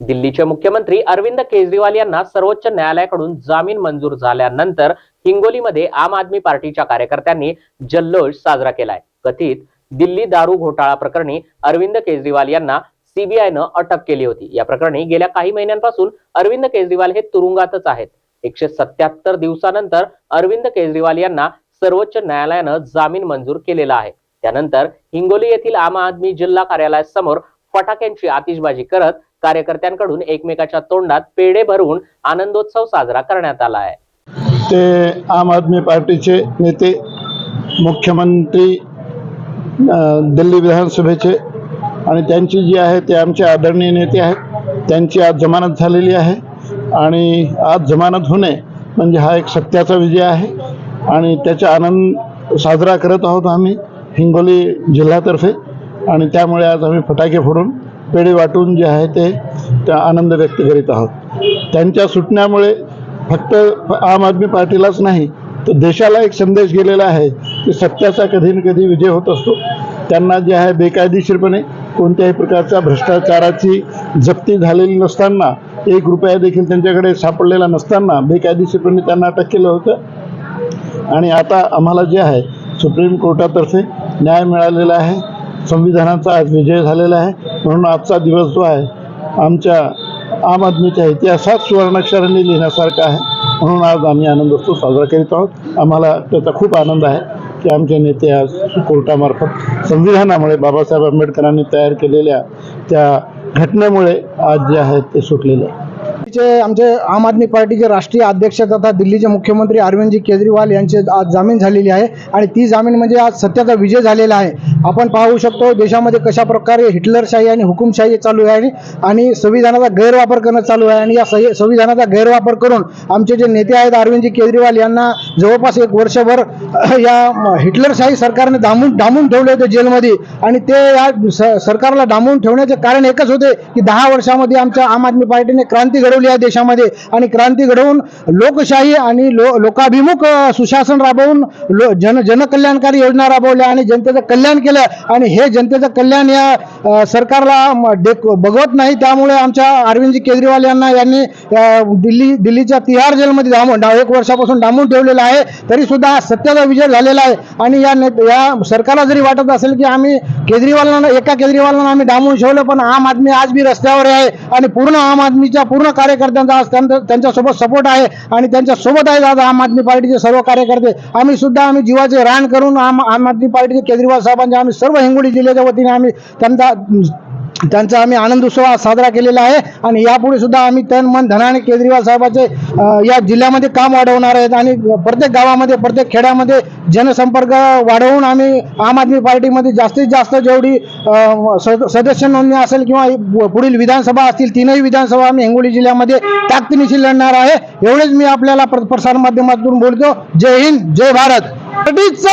दिल्लीचे मुख्यमंत्री अरविंद केजरीवाल यांना सर्वोच्च न्यायालयाकडून जामीन मंजूर झाल्यानंतर हिंगोलीमध्ये आम आदमी पार्टीच्या कार्यकर्त्यांनी जल्लोष साजरा केलाय. कथित दिल्ली दारू घोटाळा प्रकरणी अरविंद केजरीवाल यांना सीबीआयनं अटक केली होती. या प्रकरणी गेल्या काही महिन्यांपासून अरविंद केजरीवाल हे तुरुंगातच आहेत. एकशे सत्याहत्तर दिवसानंतर अरविंद केजरीवाल यांना सर्वोच्च न्यायालयानं जामीन मंजूर केलेला आहे. त्यानंतर हिंगोली येथील आम आदमी जिल्हा कार्यालयासमोर फटाक्यांची आतिषबाजी करत कार्यकर्त्यांकडून एकमेकाच्या तोंडात पेढे भरून आनंदोत्सव साजरा करण्यात आला आहे. ते आम आदमी पार्टीचे नेते मुख्यमंत्री दिल्ली विधानसभेचे आणि त्यांची जी आहे ते आमचे आदरणीय नेते आहेत. त्यांची आज जमानत झालेली आहे. आणि आज जमानत होणे म्हणजे हा एक सत्याचा विजय आहे. आणि त्याचा आनंद साजरा करत आहोत आम्ही हिंगोली जिल्ह्यातर्फे. आणि त्यामुळे आज आम्ही फटाके फोडून पेढे वाटून जे आहे ते त्या आनंद व्यक्त करीत आहोत. त्यांच्या सुटण्यामुळे फक्त आम आदमी पार्टीलाच नाही तर देशाला एक संदेश गेलेला आहे की सत्याचा कधी ना कधी विजय होत असतो. त्यांना जे आहे बेकायदेशीरपणे कोणत्याही प्रकारचा भ्रष्टाचाराची जप्ती झालेली नसताना एक रुपया देखील त्यांच्याकडे सापडलेला नसताना बेकायदेशीरपणे त्यांना अटक केलं होतं. आणि आता आम्हाला जे आहे सुप्रीम कोर्टातर्फे न्याय मिळालेला आहे. संविधानाचा आज विजय झालेला आहे. म्हणून आजचा दिवस जो आहे आमच्या आम आदमीच्या इतिहासात सुवर्णाक्षरांनी लिहिण्यासारखा आहे. म्हणून आज आम्ही आनंदोत्सव साजरा करीत आहोत. आम्हाला त्याचा खूप आनंद आहे की आमचे नेते आज कोर्टामार्फत संविधानामुळे बाबासाहेब आंबेडकरांनी तयार केलेल्या त्या घटनेमुळे आज जे आहेत ते सुटलेले आहे. आमचे आम आदमी पार्टीचे राष्ट्रीय अध्यक्ष तथा दिल्लीचे मुख्यमंत्री अरविंदजी केजरीवाल यांचे आज जामीन झालेली आहे आणि ती जामीन म्हणजे आज सत्याचा विजय झालेला आहे. आपण पाहू शकतो देशामध्ये कशा प्रकारे हिटलरशाही आणि हुकुमशाही चालू आहे आणि संविधानाचा गैरवापर करणं चालू आहे. आणि या संविधानाचा गैरवापर करून आमचे जे नेते आहेत अरविंदजी केजरीवाल यांना जवळपास एक वर्षभर या हिटलरशाही सरकारने डांबून डांबून ठेवले होते जेलमध्ये. आणि ते या सरकारला डांबून ठेवण्याचे कारण एकच होते की दहा वर्षामध्ये आमच्या आम आदमी पार्टीने क्रांती घडवली या देशामध्ये आणि क्रांती घडवून लोकशाही आणि लो लोकाभिमुख सुशासन राबवून लो जन जनकल्याणकारी योजना राबवल्या आणि जनतेचं कल्याण केलं. आणि हे जनतेचं कल्याण या सरकारला डेक बघवत नाही. त्यामुळे आमच्या अरविंदजी केजरीवाल यांना यांनी दिल्ली दिल्लीच्या तिहार जेलमध्ये डामून डा- एक वर्षापासून डांबून ठेवलेलं आहे. तरी सुद्धा सत्याचा विजय झालेला आहे. आणि या ने- या सरकारला जरी वाटत असेल की आम्ही केजरीवालांना एका केजरीवालांना आम्ही डांबून ठेवलं पण आम आदमी आज बी रस्त्यावर आहे. आणि पूर्ण आम आदमीच्या पूर्ण कार्यकर्त्यांचा आज त्यांच्यासोबत सपोर्ट आहे आणि त्यांच्यासोबत आहे आज आम आदमी पार्टीचे सर्व कार्यकर्ते. आम्ही सुद्धा आम्ही जीवाचे रान करून आम आम आदमी पार्टीचे केजरीवाल साहेबांचे आम्ही सर्व हिंगोली जिल्ह्याच्या वतीने आम्ही त्यांचा त्यांचा आम्ही आनंद उत्सव साजरा केलेला आहे. आणि यापुढे सुद्धा आम्ही तन मन धनाने केजरीवाल साहेबांचे या जिल्ह्यामध्ये काम वाढवणार आहेत. आणि प्रत्येक गावामध्ये प्रत्येक खेड्यामध्ये जनसंपर्क वाढवून आम्ही आम आदमी पार्टीमध्ये जास्तीत जास्त जेवढी सद- सदस्य नोंदणी असेल किंवा पुढील विधानसभा असतील तीनही विधानसभा आम्ही हिंगोली जिल्ह्यामध्ये ताकदीनिशी लढणार आहे. एवढेच मी आपल्याला प्र- बोलतो. जय हिंद जय भारत.